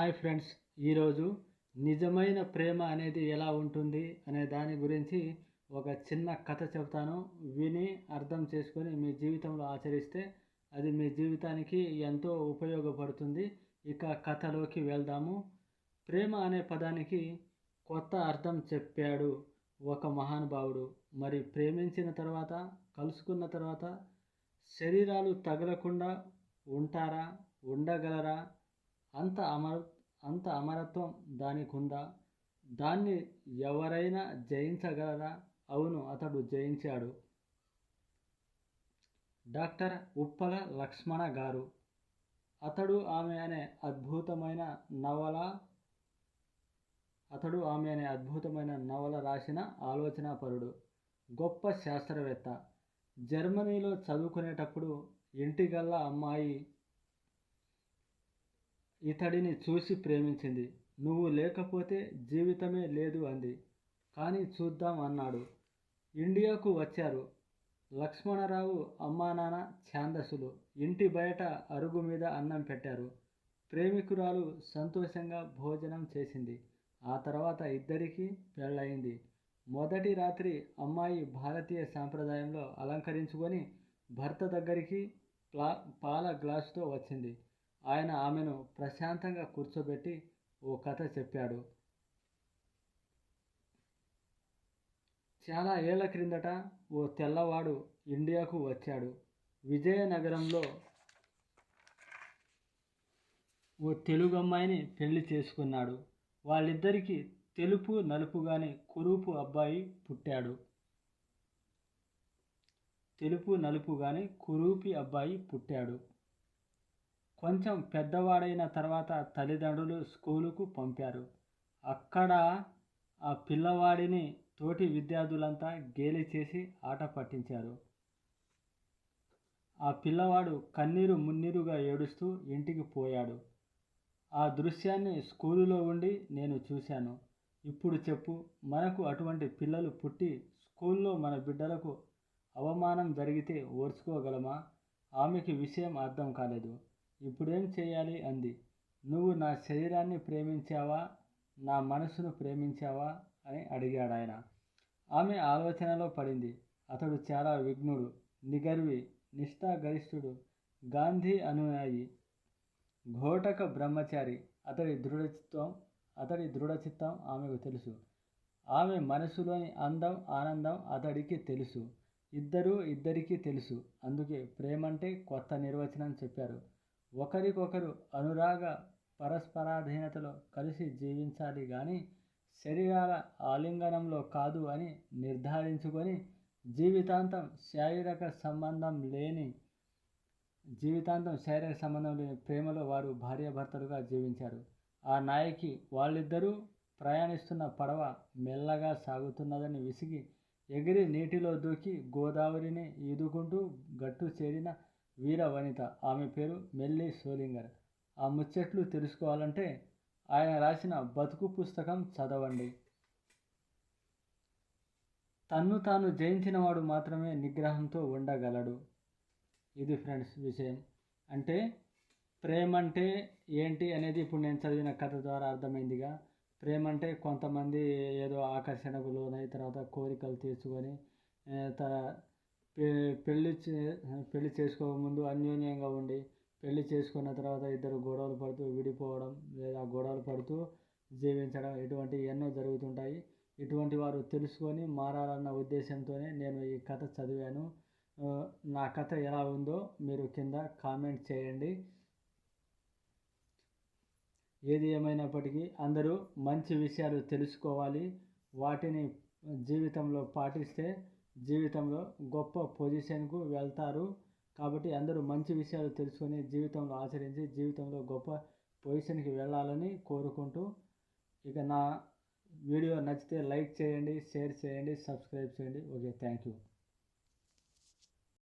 Hi friends ఈరోజు నిజమైన ప్రేమ అనేది ఎలా ఉంటుంది అనే దాని గురించి ఒక చిన్న కథ చెప్తాను విని అర్థం చేసుకొని మీ జీవితంలో ఆచరిస్తే అది మీ జీవితానికి ఎంతో ఉపయోగపడుతుంది. ఇక కథలోకి వెళ్దాము. ప్రేమ అనే పదానికి కొత్త అర్థం చెప్పాడు ఒక మహానుభావుడు. మరి ప్రేమించిన తర్వాత కలుసుకున్న తర్వాత శరీరాలు తగలకుండా ఉంటారా ఉండగలరా? అంత అమర అంత అమరత్వం దానికుందా? దాన్ని ఎవరైనా జయించగలరా? అవును అతడు జయించాడు. డాక్టర్ ఉప్పల లక్ష్మణ గారు. అతడు ఆమె అనే అద్భుతమైన నవల అతడు ఆమె అనే అద్భుతమైన నవల రాసిన ఆలోచనాపరుడు గొప్ప శాస్త్రవేత్త. జర్మనీలో చదువుకునేటప్పుడు ఇంటిగల్లా అమ్మాయి ఇతడిని చూసి ప్రేమించింది. నువ్వు లేకపోతే జీవితమే లేదు అంది. కానీ చూద్దాం అన్నాడు. ఇండియాకు వచ్చారు. లక్ష్మణరావు అమ్మా నాన్న ఛాందసులు ఇంటి బయట అరుగు మీద అన్నం పెట్టారు. ప్రేమికురాలు సంతోషంగా భోజనం చేసింది. ఆ తర్వాత ఇద్దరికీ పెళ్ళయింది. మొదటి రాత్రి అమ్మాయి భారతీయ సాంప్రదాయంలో అలంకరించుకొని భర్త దగ్గరికి ప్లా పాల గ్లాసుతో వచ్చింది. ఆయన ఆమెను ప్రశాంతంగా కూర్చోబెట్టి ఓ కథ చెప్పాడు. చాలా ఏళ్ళ క్రిందట ఓ తెల్లవాడు ఇండియాకు వచ్చాడు. విజయనగరంలో ఓ తెలుగు అమ్మాయిని పెళ్ళి చేసుకున్నాడు. వాళ్ళిద్దరికీ తెలుపు నలుపుగానే కురూపు అబ్బాయి పుట్టాడు. తెలుపు నలుపుగానే కురూపి అబ్బాయి పుట్టాడు. కొంచెం పెద్దవాడైన తర్వాత తల్లిదండ్రులు స్కూలుకు పంపారు. అక్కడ ఆ పిల్లవాడిని తోటి విద్యార్థులంతా గేలి చేసి ఆట పట్టించారు. ఆ పిల్లవాడు కన్నీరు మున్నీరుగా ఏడుస్తూ ఇంటికి పోయాడు. ఆ దృశ్యాన్ని స్కూలులో ఉండి నేను చూశాను. ఇప్పుడు చెప్పు మనకు అటువంటి పిల్లలు పుట్టి స్కూల్లో మన బిడ్డలకు అవమానం జరిగితే ఓర్చుకోగలమా? ఆమెకి విషయం అర్థం కాలేదు. ఇప్పుడేం చేయాలి? అంది. నువ్వు నా శరీరాన్ని ప్రేమించావా? నా మనసును ప్రేమించావా? అని అడిగాడు ఆయన ఆమె ఆలోచనలో పడింది. అతడు చాలా విఘ్నుడు నిగర్వి నిష్ఠాగరిష్ఠుడు గాంధీ అనుయాయి ఘోటక బ్రహ్మచారి. అతడి దృఢచిత్వం అతడి దృఢచిత్తం ఆమెకు తెలుసు. ఆమె మనసులోని అందం ఆనందం అతడికి తెలుసు. ఇద్దరూ ఇద్దరికీ తెలుసు. అందుకే ప్రేమంటే కొత్త నిర్వచనం చెప్పారు. ఒకరికొకరు అనురాగ పరస్పరాధీనతలో కలిసి జీవించాలి కానీ శరీరాల ఆలింగనంలో కాదు అని నిర్ధారించుకొని జీవితాంతం శారీరక సంబంధం లేని జీవితాంతం శారీరక సంబంధం లేని ప్రేమలో వారు భార్యాభర్తలుగా జీవించారు. ఆ నాయకి వాళ్ళిద్దరూ ప్రయాణిస్తున్న పడవ మెల్లగా సాగుతున్నదని విసిగి ఎగిరి నీటిలో దూకి గోదావరిని ఈదుకుంటూ గట్టు చేరిన వీర వనిత. ఆమె పేరు మెల్లి సోలింగర్. ఆ ముచ్చట్లు తెలుసుకోవాలంటే ఆయన రాసిన బతుకు పుస్తకం చదవండి. తన్ను తాను జయించినవాడు మాత్రమే నిగ్రహంతో ఉండగలడు. ఇది ఫ్రెండ్స్ విషయం. అంటే ప్రేమ అంటే ఏంటి అనేది ఇప్పుడు నేను చదివిన కథ ద్వారా అర్థమైందిగా. ప్రేమ అంటే కొంతమంది ఏదో ఆకర్షణకు లోనై తర్వాత కోరికలు తీర్చుకొని పెళ్ళి పెళ్ళి చేసుకోకముందు అన్యోన్యంగా ఉండి పెళ్ళి చేసుకున్న తర్వాత ఇద్దరు గొడవలు పడుతూ విడిపోవడం లేదా గొడవలు పడుతూ జీవించడం ఇటువంటివి ఎన్నో జరుగుతుంటాయి. ఇటువంటి వారు తెలుసుకొని మారాలన్న ఉద్దేశంతోనే నేను ఈ కథ చదివాను. నా కథ ఎలా ఉందో మీరు కింద కామెంట్ చేయండి. ఏది ఏమైనప్పటికీ అందరూ మంచి విషయాలు తెలుసుకోవాలి. వాటిని జీవితంలో పాటిస్తే జీవితంలో గొప్ప పొజిషన్కు వెళ్తారు. కాబట్టి అందరూ మంచి విషయాలు తెలుసుకొని జీవితంలో ఆచరించి జీవితంలో గొప్ప పొజిషన్కి వెళ్ళాలని కోరుకుంటూ ఇక నా వీడియో నచ్చితే లైక్ చేయండి షేర్ చేయండి సబ్స్క్రైబ్ చేయండి. Okay thank you